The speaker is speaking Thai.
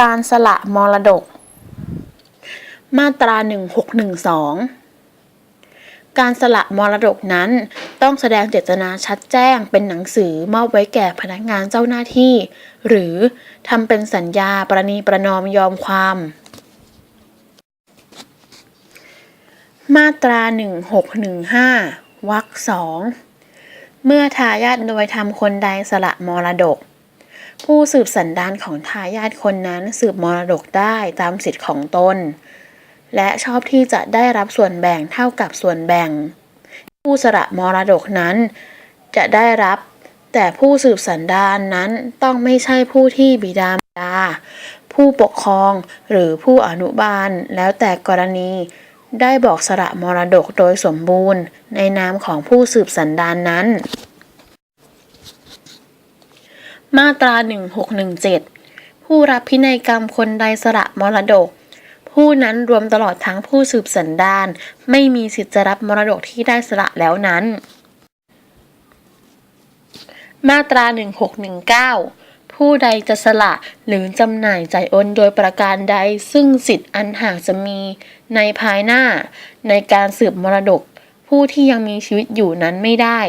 การสละมรดก มาตรา 1612 การสละมรดกนั้น ต้องแสดงเจตนาชัดแจ้งเป็นหนังสือมอบไว้แก่พนักงานเจ้าหน้าที่ หรือทำเป็นสัญญาประนีประนอมยอมความ มาตรา 1615วรรคสอง เมื่อทายาทโดยทำคนใดสละมรดก ผู้สืบสันดานของทายาทคนนั้นสืบมรดกได้ตามสิทธิ์ของตน และชอบที่จะได้รับส่วนแบ่งเท่ากับส่วนแบ่ง ผู้สละมรดกนั้น จะได้รับ แต่ผู้สืบสันดานนั้นต้องไม่ใช่ผู้ที่บิดามารดา ผู้ปกครองหรือผู้อนุบาลแล้วแต่กรณี ได้บอกสละมรดกโดยสมบูรณ์ในนามของผู้สืบสันดานนั้น มาตรา 1617 ผู้รับพินัยกรรมคนใดสละมรดก ผู้นั้นรวมตลอดทั้งผู้สืบสันดาน ไม่มีสิทธิ์จะรับมรดกที่ได้สละแล้วนั้น มาตรา 1619 ผู้ใดจะสละหรือจำหน่ายจ่ายโอนโดยประการใด ซึ่งสิทธิ์อันหากจะมีในภายหน้า ในการสืบมรดก ผู้ที่ยังมีชีวิตอยู่นั้นไม่ได้